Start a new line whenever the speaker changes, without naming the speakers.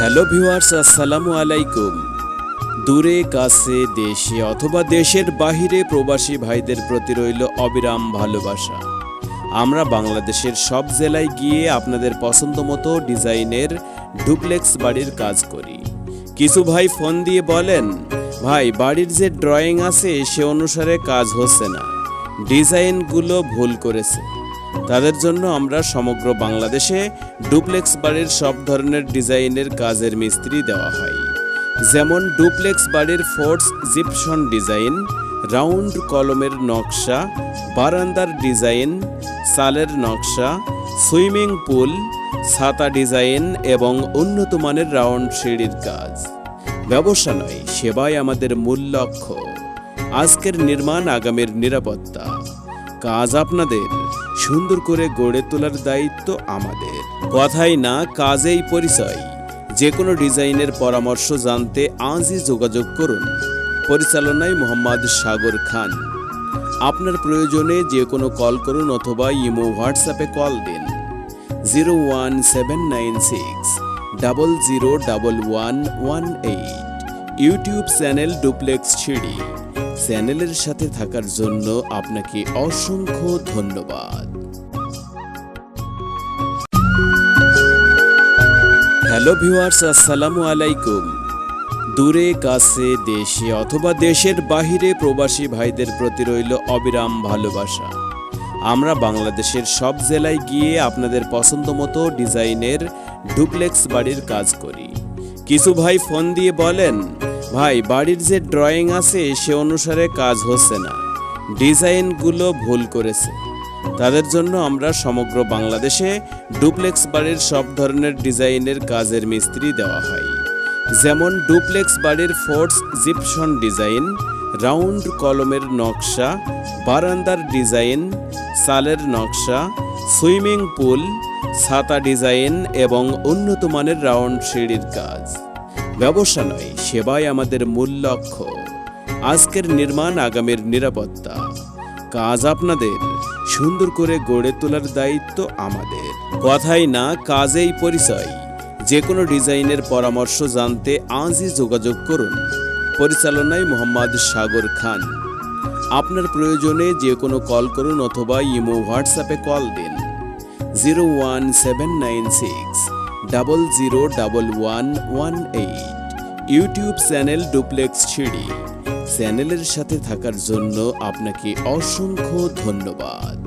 Hello viewers, আসসালামু আলাইকুম। দূরে, কাছে, দেশে অথবা দেশের বাহিরে প্রবাসী ভাইদের প্রতি রইল অবিরাম ভালোবাসা। আমরা বাংলাদেশের সব জেলায় গিয়ে আপনাদের পছন্দ মতো ডিজাইনের ডুপ্লেক্স বাড়ির কাজ করি। কিছু ভাই ফোন দিয়ে বলেন, ভাই, বাড়ির যে ড্রয়িং আছে সে অনুসারে কাজ হচ্ছে না। ডিজাইনগুলো ভুল করেছে। তাদের জন্য আমরা সমগ্র বাংলাদেশে ডুপ্লেক্স বাড়ির সব ধরনের ডিজাইনের কাজের মিস্ত্রি দেওয়া হয়। যেমন ডুপ্লেক্স বাড়ির ফোর্স জিপসন ডিজাইন, রাউন্ড কলমের নকশা, বারান্দার ডিজাইন, সালের নকশা, সুইমিং পুল, ছাতা ডিজাইন এবং উন্নত মানের রাউন্ড সিঁড়ির কাজ। ব্যবসা নয়, সেবাই আমাদের মূল লক্ষ্য। আজকের নির্মাণ আগামীর নিরাপত্তা। কাজ আপনাদের। সুন্দর করে গড়ে তোলার দায়িত্ব আমাদের। কথাই না, কাজেই পরিচয়। যে কোনো ডিজাইনের পরামর্শ জানতে আজই যোগাযোগ করুন। পরিচালনায় মোহাম্মদ সাগর খান। আপনার প্রয়োজনে যে কোনো কল করুন অথবা ইমো, হোয়াটসঅ্যাপে কল দিন। Zero one seven nine six, double zero double one one eight. YouTube channel duplex ছিড়ি। চ্যানেলের সাথে থাকার জন্য আপনাকে অসংখ্য ধন্যবাদ। হ্যালো ভিউয়ার্স, আসসালামু আলাইকুম। দূরে, কাছে, দেশে অথবা দেশের বাহিরে প্রবাসী ভাইদের প্রতি রইল অবিরাম ভালোবাসা। আমরা বাংলাদেশের সব জেলায় গিয়ে আপনাদের পছন্দ মতো ডিজাইনের ডুপ্লেক্স বাড়ির কাজ করি। কিছু ভাই ফোন দিয়ে বলেন ভাই, বাড়ির যে ড্রয়িং আছে, সে অনুসারে কাজ হচ্ছে না। ডিজাইনগুলো ভুল করেছে। তাদের জন্য আমরা সমগ্র বাংলাদেশে ডুপ্লেক্স বাড়ির সব ধরনের ডিজাইনের কাজের মিস্ত্রি দেওয়া হয়। যেমন ডুপ্লেক্স বাড়ির ফোর্স জিপসন ডিজাইন রাউন্ড কলমের নকশা, বারান্দার ডিজাইন সালের নকশা, সুইমিং পুল, ছাতা ডিজাইন এবং উন্নত মানের রাউন্ড সিঁড়ির কাজ। ব্যবসা নয়, সেবাই আমাদের মূল লক্ষ্য। আজকের নির্মাণ আগামীর নিরাপত্তা। কাজ আপনাদের, সুন্দর করে গড়ে তোলার দায়িত্ব আমাদের। কথাই না, কাজেই পরিচয়। যে কোনো ডিজাইনের পরামর্শ জানতে আজই যোগাযোগ করুন। পরিচালনায় মোহাম্মদ সাগর খান। আপনার প্রয়োজনে যে কোনো কল করুন অথবা ইমো হোয়াটসঅ্যাপে কল দিন। Zero one seven nine six double zero double one one eight YouTube channel duplex ছিড়ি চ্যানেলের সাথে থাকার জন্য আপনাকে অসংখ্য ধন্যবাদ।